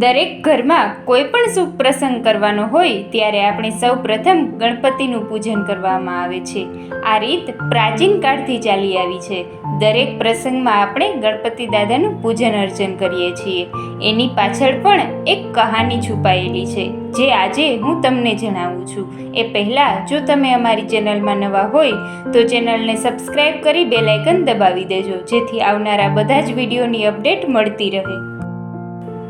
દરેક ઘરમાં કોઈ પણ શુભ પ્રસંગ કરવાનો હોય ત્યારે આપણે સૌ પ્રથમ ગણપતિનું પૂજન કરવામાં આવે છે. આ રીત પ્રાચીન કાળથી ચાલી આવી છે. દરેક પ્રસંગમાં આપણે ગણપતિ દાદાનું પૂજન અર્ચન કરીએ છીએ. એની પાછળ પણ એક કહાની છુપાયેલી છે, જે આજે હું તમને જણાવું છું. એ પહેલાં જો તમે અમારી ચેનલમાં નવા હોય, તો ચેનલને સબસ્ક્રાઈબ કરી બેલાઇકન દબાવી દેજો, જેથી આવનારા બધા જ વિડીયોની અપડેટ મળતી રહે.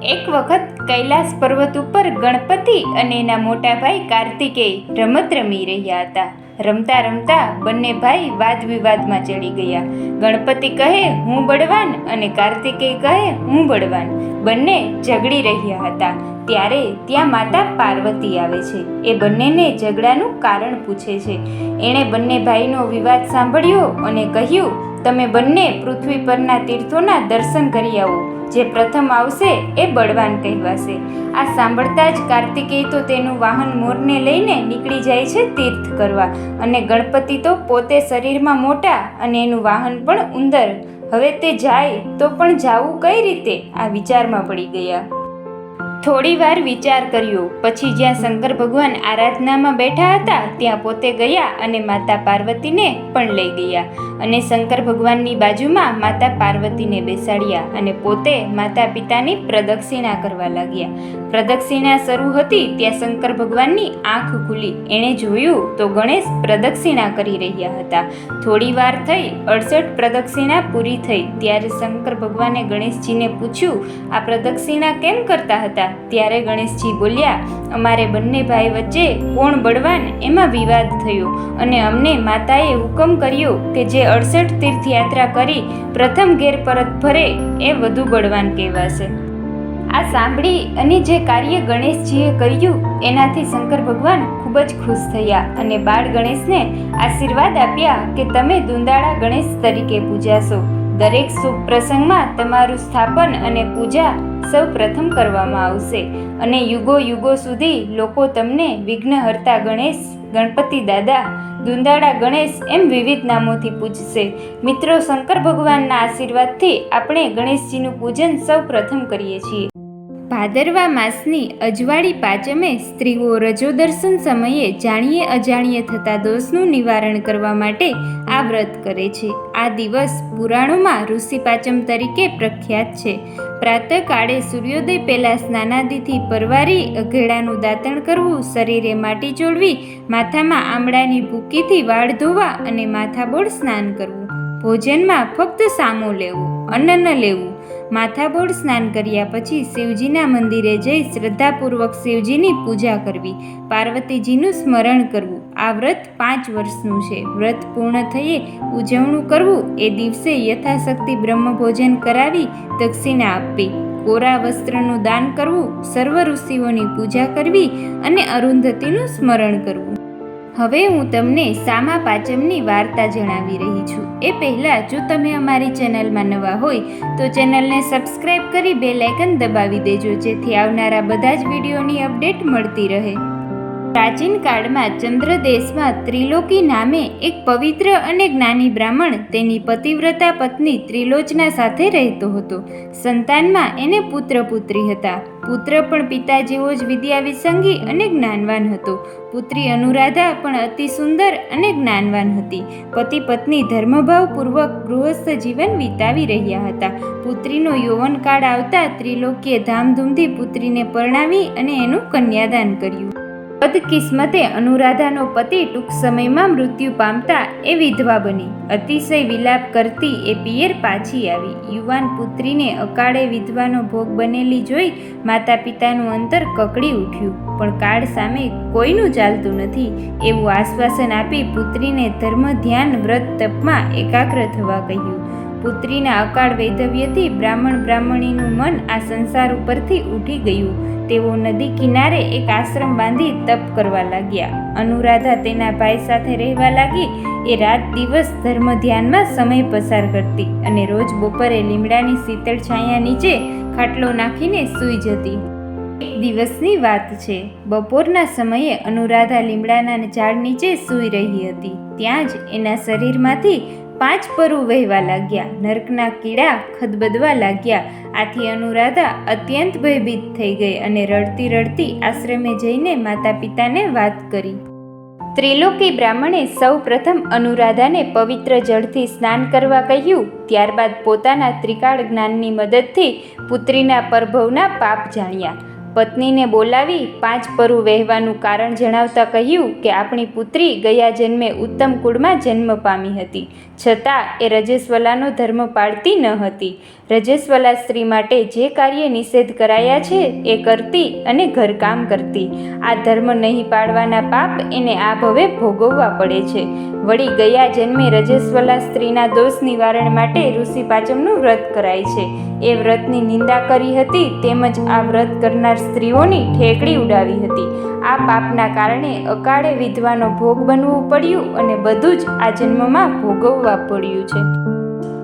એક વખત કૈલાસ પર્વત ઉપર ગણપતિ અને એના મોટા ભાઈ કાર્તિકેય રમત રમી રહ્યા હતા. રમતા રમતા બંને ભાઈ વાદ વિવાદમાં ચડી ગયા. ગણપતિ કહે, હું બળવાન અને કાર્તિકેય કહે, હું બળવાન બંને ઝઘડી રહ્યા હતા. ત્યારે ત્યાં માતા પાર્વતી આવે છે. એ બંનેને ઝઘડાનું કારણ પૂછે છે. એણે બંને ભાઈનો વિવાદ સાંભળ્યો અને કહ્યું, તમે બંને પૃથ્વી પરના તીર્થોના દર્શન કરી આવો. જે પ્રથમ આવશે એ બળવાન કહેવાશે. આ સાંભળતા જ કાર્તિકેય તો તેનું વાહન મોરને લઈને નીકળી જાય છે તીર્થ કરવા અને ગણપતિ તો પોતે શરીરમાં મોટા અને એનું વાહન પણ ઉંદર. હવે તે જાય તો પણ જાવું કઈ રીતે? આ વિચારમાં પડી ગયા. થોડી વાર વિચાર કર્યો. પછી જ્યાં શંકર ભગવાન આરાધનામાં બેઠા હતા, ત્યાં પોતે ગયા અને માતા પાર્વતીને પણ લઈ ગયા. અને શંકર ભગવાનની બાજુમાં માતા પાર્વતીને બેસાડ્યા અને પોતે માતા પિતાની પ્રદક્ષિણા કરવા લાગ્યા. પ્રદક્ષિણા શરૂ હતી ત્યાં શંકર ભગવાનની આંખ ખુલી. એણે જોયું તો ગણેશ પ્રદક્ષિણા કરી રહ્યા હતા. થોડી વાર થઈ, અડસઠ પ્રદક્ષિણા પૂરી થઈ. ત્યારે શંકર ભગવાને ગણેશજીને પૂછ્યું, આ પ્રદક્ષિણા કેમ કરતા હતા? ત્યારે ગણેશજી બોલ્યા, અમારે બંને ભાઈ વચ્ચે કોણ બળવાન? એમાં વિવાદ થયો અને અમને માતાએ હુકમ કર્યો કે જે અડસઠ તીર્થયાત્રા કરી પ્રથમ ઘેર પરત ફરે એ વધુ બળવાન કહેવાશે. આ સાંભળી અને જે કાર્ય ગણેશજીએ કર્યું, એનાથી શંકર ભગવાન ખૂબ જ ખુશ થયા અને બાળ ગણેશને આશીર્વાદ આપ્યા કે તમે દુંદાળા ગણેશ તરીકે પૂજાશો. દરેક શુભ પ્રસંગમાં તમારું સ્થાપન અને પૂજા સૌ પ્રથમ કરવામાં આવશે અને યુગો યુગો સુધી લોકો તમને વિઘ્નહર્તા ગણેશ, ગણપતિ દાદા, દુંદાળા ગણેશ એમ વિવિધ નામોથી પૂજશે. મિત્રો, શંકર ભગવાનના આશીર્વાદથી આપણે ગણેશજીનું પૂજન સૌ પ્રથમ કરીએ છીએ. ભાદરવા માસની અજવાળી પાંચમે સ્ત્રીઓ રજો દર્શન સમયે જાણીએ અજાણીએ થતા દોષનું નિવારણ કરવા માટે આ વ્રત કરે છે. આ દિવસ પુરાણોમાં ઋષિ પાંચમ તરીકે પ્રખ્યાત છે. પ્રાતઃકાળે સૂર્યોદય પહેલાં સ્નાનાદિથી પરવારી અઘેડાનું દાંતણ કરવું, શરીરે માટી ચોળવી, માથામાં આમળાની ભૂકીથી વાળ ધોવા અને માથાબોળ સ્નાન કરવું. ભોજનમાં ફક્ત સામો લેવું. અન્ન લેવું. માથાબોળ સ્નાન કર્યા પછી શિવજીના મંદિરે જઈ શ્રદ્ધાપૂર્વક શિવજીની પૂજા કરવી, પાર્વતીજીનું સ્મરણ કરવું. આ વ્રત પાંચ વર્ષનું છે. વ્રત પૂર્ણ થયે ઉજવણું કરવું, એ દિવસે યથાશક્તિ બ્રહ્મભોજન કરાવી દક્ષિણા આપવી. કોરા વસ્ત્રનું દાન કરવું, સર્વ ઋષિઓની પૂજા કરવી અને અરુંધતીનું સ્મરણ કરવું. હવે હું તમને સામા પાંચમની વાર્તા જણાવી રહી છું. એ પહેલાં જો તમે અમારી ચેનલમાં નવા હોય, તો ચેનલને સબસ્ક્રાઈબ કરી બે લાઇકન દબાવી દેજો, જેથી આવનારા બધા જ વિડીયોની અપડેટ મળતી રહે. પ્રાચીન કાળમાં ચંદ્ર દેશમાં ત્રિલોકી નામે એક પવિત્ર અને જ્ઞાની બ્રાહ્મણ તેની પતિવ્રતા પત્ની ત્રિલોચના સાથે રહેતો હતો. સંતાનમાં એને પુત્ર પુત્રી હતા. પુત્ર પણ પિતા જેવો જ વિદ્યા વિસંગી અને જ્ઞાનવાન હતો. પુત્રી અનુરાધા પણ અતિ સુંદર અને જ્ઞાનવાન હતી. પતિ પત્ની ધર્મભાવપૂર્વક ગૃહસ્થ જીવન વિતાવી રહ્યા હતા. પુત્રીનો યૌવનકાળ આવતા ત્રિલોકીએ ધામધૂમથી પુત્રીને પરણાવી અને એનું કન્યાદાન કર્યું. બદકિસ્મતે અનુરાધાનો પતિ ટૂંક સમયમાં મૃત્યુ પામતા એ વિધવા બની. અતિશય વિલાપ કરતી એ પિયર પાછી આવી. યુવાન પુત્રીને અકાળે વિધવાનો ભોગ બનેલી જોઈ માતા પિતાનું અંતર કકડી ઉઠ્યું. પણ કાળ સામે કોઈનું ચાલતું નથી. એવું આશ્વાસન આપી પુત્રીને ધર્મ ધ્યાન વ્રત તપમાં એકાગ્ર થવા કહ્યું. પુત્રીના અકાળ વૈધવ્યથી બ્રાહ્મણ બ્રાહ્મણીનું મન આ સંસાર ઉપરથી ઉઠી ગયું. તેઓ નદી કિનારે એક આશ્રમ બાંધી તપ કરવા લાગ્યા. અનુરાધા તેના ભાઈ સાથે રહેવા લાગી. એ રાત દિવસ ધર્મ ધ્યાનમાં સમય પસાર કરતી અને રોજ બપોરે લીમડાની શીતળ છાયા નીચે ખાટલો નાખીને સૂઈ જતી. એક દિવસની વાત છે. બપોરના સમયે અનુરાધા લીમડાના ઝાડ નીચે સૂઈ રહી હતી. ત્યાં જ એના શરીરમાંથી પાંચ પરુ વહેવા લાગ્યા. નર્કના કીડા ખદબદવા લાગ્યા. આથી અનુરાધા અત્યંત ભયભીત થઈ ગઈ અને રડતી રડતી આશ્રમે જઈને માતા પિતાને વાત કરી. ત્રિલોકી બ્રાહ્મણે સૌ પ્રથમ અનુરાધાને પવિત્ર જળથી સ્નાન કરવા કહ્યું. ત્યારબાદ પોતાના ત્રિકાળ જ્ઞાનની મદદથી પુત્રીના પરભવના પાપ જાણ્યા. પત્નીને બોલાવી પાંચ પરુ વહેવાનું કારણ જણાવતા કહ્યું કે આપણી પુત્રી ગયા જન્મે ઉત્તમ કુળમાં જન્મ પામી હતી. છતાં એ રજસ્વલાનો ધર્મ પાળતી ન હતી. રજસ્વલા સ્ત્રી માટે જે કાર્ય નિષેધ કરાયા છે એ કરતી અને ઘરકામ કરતી. આ ધર્મ નહીં પાળવાના પાપ એને આ ભવે ભોગવવા પડે છે. વળી ગયા જન્મે રજસ્વલા સ્ત્રીના દોષ નિવારણ માટે ઋષિ પાચમનું વ્રત કરાય છે. એ વ્રતની નિંદા કરી હતી તેમજ આ વ્રત કરનાર સ્ત્રીઓની ઠેકડી ઉડાવી હતી. આ પાપના કારણે અકાળે વિધવાનો ભોગ બનવું પડ્યું અને બધું જ આ જન્મમાં ભોગવવા પડ્યું છે.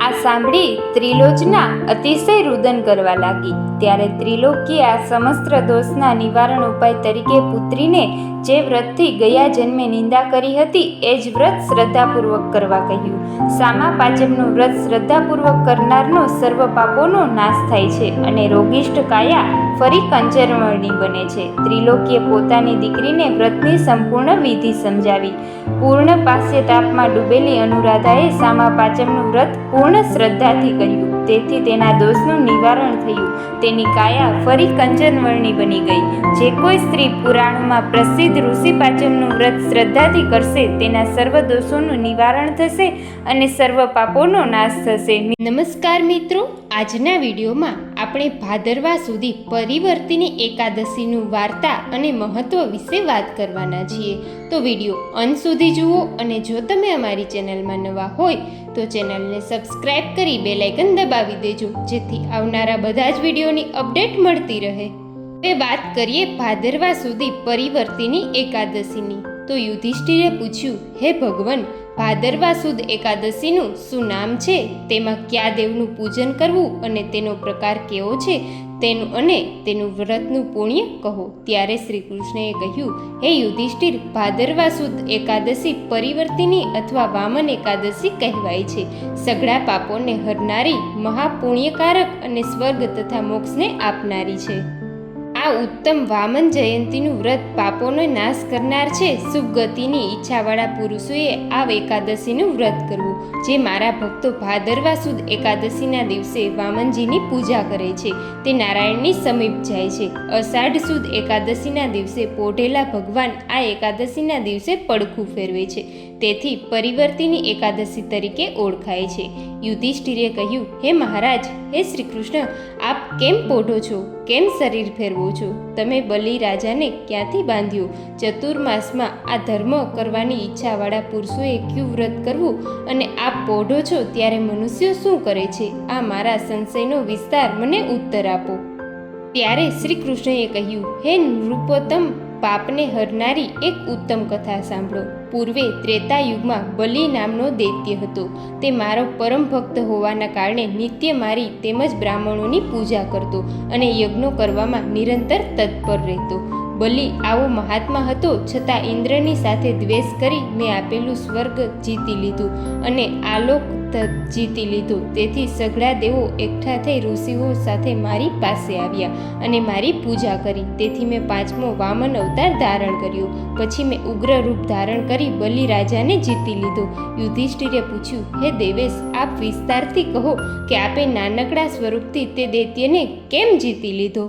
આ સાંભળી ત્રિલોચના અતિશય રુદન કરવા લાગી. ત્યારે ત્રિલોકીએ આ સમસ્ત દોષના નિવારણ ઉપાય તરીકે પુત્રીને જે વ્રતથી ગયા જન્મે નિંદા કરી હતી, એ જ વ્રત શ્રદ્ધાપૂર્વક કરવા કહ્યું. સામા પાચમનું વ્રત શ્રદ્ધાપૂર્વક કરનારનો સર્વ પાપોનો નાશ થાય છે અને રોગિષ્ઠ કાયા ફરી કંચરવર્ણી બને છે. ત્રિલોકીએ પોતાની દીકરીને વ્રતની સંપૂર્ણ વિધિ સમજાવી. પૂર્ણ પાસ્ય તાપમાં ડૂબેલી અનુરાધાએ સામા પાચમનું વ્રત પૂર્ણ શ્રદ્ધાથી કર્યું. તેથી તેના દોષનું નિવારણ થયું. તેની કાયા ફરી કંચનવર્ણી બની ગઈ. જે કોઈ સ્ત્રી પુરાણમાં પ્રસિદ્ધ ઋષિ પાચમનું વ્રત શ્રદ્ધાથી કરશે, તેના સર્વ દોષોનું નિવારણ થશે અને સર્વ પાપોનો નાશ થશે. નમસ્કાર મિત્રો, આજના વિડીયોમાં આપણે ભાદરવા સુધી પરિવર્તિની એકાદશીનું વાર્તા અને મહત્વ વિશે વાત કરવાના છીએ. તો વીડિયો અંત સુધી જુઓ અને જો તમે અમારી ચેનલમાં નવા હોય, તો ચેનલને સબસ્ક્રાઇબ કરી બે લાઇકન દબાવી દેજો, જેથી આવનારા બધા જ વિડીયોની અપડેટ મળતી રહે. હવે વાત કરીએ ભાદરવા સુધી પરિવર્તિની એકાદશીની. તો યુધિષ્ઠિરે પૂછ્યું, હે ભગવાન ભાદરવા સુદ એકાદશીનું શું નામ છે? તેમાં કયા દેવનું પૂજન કરવું અને તેનો પ્રકાર કેવો છે? તેનું અને તેનું વ્રતનું પુણ્ય કહો. ત્યારે શ્રી કૃષ્ણએ કહ્યું, હે યુધિષ્ઠિર, ભાદરવા સુદ એકાદશી પરિવર્તિની અથવા વામન એકાદશી કહેવાય છે. સઘળા પાપોને હરનારી મહાપુણ્યકારક અને સ્વર્ગ તથા મોક્ષને આપનારી છે. આ ઉત્તમ વામન જયંતીનું વ્રત પાપોનો નાશ કરનાર છે. શુભ ગતિની ઈચ્છાવાળા પુરુષોએ આ એકાદશીનું વ્રત કરવું, જે મારા ભક્તો ભાદરવા સુદ એકાદશીના દિવસે વામનજીની પૂજા કરે છે. તે નારાયણની સમીપ જાય છે. અષાઢ સુદ એકાદશીના દિવસે પોઢેલા ભગવાન આ એકાદશીના દિવસે પડખું ફેરવે છે. તેથી પરિવર્તિની એકાદશી તરીકે ઓળખાય છે. યુધિષ્ઠિરે કહ્યું, હે મહારાજ, હે શ્રી કૃષ્ણ આપ કેમ પોઢો છો? કેમ શરીર ફેરવો છો? તમે બલિ રાજાને ક્યાંથી બાંધ્યો? ચતુર્માસમાં આ ધર્મ કરવાની ઈચ્છાવાળા પુરુષોએ ક્યું વ્રત કરવું? અને આપ પોઢો છો ત્યારે મનુષ્યો શું કરે છે? આ મારા સંશયનો વિસ્તાર મને ઉત્તર આપો. ત્યારે શ્રી કૃષ્ણએ કહ્યું, હે નૃપોત્તમ પાપને હરનારી એક ઉત્તમ કથા સાંભળો. પૂર્વે ત્રેતા યુગમાં બલિ નામનો દૈત્ય હતો. તે મારો પરમ ભક્ત હોવાના કારણે નિત્ય મારી તેમજ બ્રાહ્મણોની પૂજા કરતો અને યજ્ઞો કરવામાં નિરંતર તત્પર રહેતો. બલિ આવો મહાત્મા હતો, છતાં ઇન્દ્રની સાથે દ્વેષ કરી મેં આપેલું સ્વર્ગ જીતી લીધું અને આલોક જીતી લીધું. તેથી સઘળા દેવો એકઠા થઈ ઋષિઓ સાથે મારી પાસે આવ્યા અને મારી પૂજા કરી. તેથી મેં પાંચમો વામન અવતાર ધારણ કર્યો. પછી મેં ઉગ્ર રૂપ ધારણ કરી બલિ રાજાને જીતી લીધો. યુધિષ્ઠિરે પૂછ્યું, હે દેવેશ, આપ વિસ્તારથી કહો કે આપે નાનકડા સ્વરૂપથી તે દૈત્યને કેમ જીતી લીધો?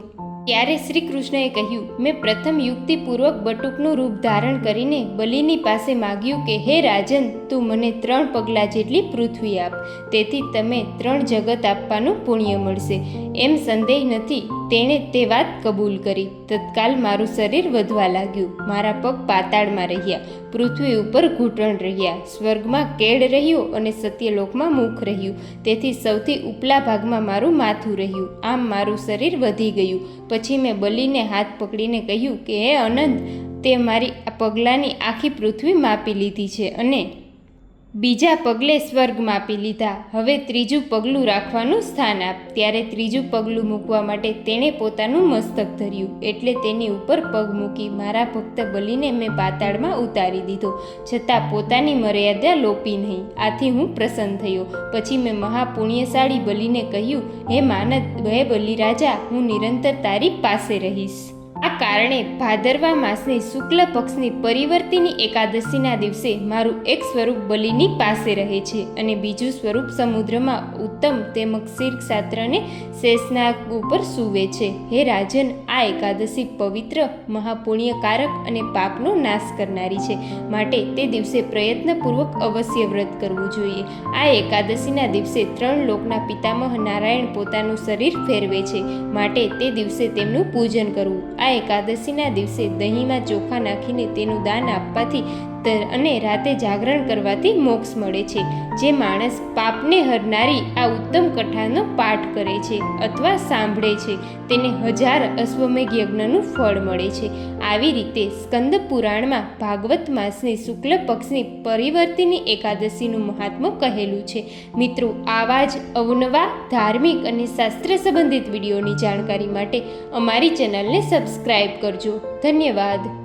ત્યારે શ્રી કૃષ્ણએ કહ્યું, મેં પ્રથમ યુક્તિપૂર્વક બટુકનું રૂપ ધારણ કરીને બલિની પાસે માગ્યું કે, હે રાજન, તું મને ત્રણ પગલાં જેટલી પૃથ્વી આપ, તેથી તમે ત્રણ જગત આપવાનું પુણ્ય મળશે. એમ સંદેહ નથી તેણે તે વાત કબૂલ કરી. તત્કાલ મારું શરીર વધવા લાગ્યું. મારા પગ પાતાળમાં રહ્યા. પૃથ્વી ઉપર ઘૂંટણ રહ્યા. સ્વર્ગમાં કેડ રહ્યો અને સત્યલોકમાં મુખ રહ્યું. તેથી સૌથી ઉપલા ભાગમાં મારું માથું રહ્યું. આમ મારું શરીર વધી ગયું. પછી મેં બલીને હાથ પકડીને કહ્યું કે, હે અનંત, તે મારી પગલાંની આખી પૃથ્વી માપી લીધી છે અને બીજા પગલે સ્વર્ગ માપી લીધા. હવે ત્રીજું પગલું રાખવાનું સ્થાન આપ. ત્યારે ત્રીજું પગલું મૂકવા માટે તેણે પોતાનું મસ્તક ધર્યું. એટલે તેની ઉપર પગ મૂકી મારા ભક્ત બલીને મેં પાતાળમાં ઉતારી દીધો. છતાં પોતાની મર્યાદા લોપી નહીં. આથી હું પ્રસન્ન થયો. પછી મેં મહાપુણ્યશાળી બલીને કહ્યું, હે માનદ, હે બલી રાજા હું નિરંતર તારી પાસે રહીશ. આ કારણે ભાદરવા માસની શુક્લ પક્ષની પરિવર્તિની એકાદશીના દિવસે મારું એક સ્વરૂપ બલિની પાસે રહે છે અને બીજું સ્વરૂપ સમુદ્રમાં ઉત્તમ તેમજ શીર્ષાત્રને શેષનાગ ઉપર સૂવે છે. હે રાજન, આ એકાદશી પવિત્ર, મહાપુણ્યકારક અને પાપનો નાશ કરનારી છે. માટે તે દિવસે પ્રયત્નપૂર્વક અવશ્ય વ્રત કરવું જોઈએ. આ એકાદશીના દિવસે ત્રણ લોકના પિતામહ નારાયણ પોતાનું શરીર ફેરવે છે. માટે તે દિવસે તેમનું પૂજન કરવું. આ એકાદશીના દિવસે દહીંમાં ચોખા નાખીને તેનું દાન આપવાથી અને રાતે જાગરણ કરવાથી મોક્ષ મળે છે. જે માણસ પાપને હરનારી આ ઉત્તમ કથાનો પાઠ કરે છે અથવા સાંભળે છે, તેને હજાર અશ્વમેઘ યજ્ઞનું ફળ મળે છે. આવી રીતે સ્કંદ પુરાણમાં ભાગવત માસની શુક્લ પક્ષની પરિવર્તિની એકાદશીનું મહાત્મ્ય કહેલું છે. મિત્રો, આવા જ અવનવા, ધાર્મિક અને શાસ્ત્ર સંબંધિત વિડીયોની જાણકારી માટે અમારી ચેનલને સબસ્ક્રાઈબ કરજો. ધન્યવાદ.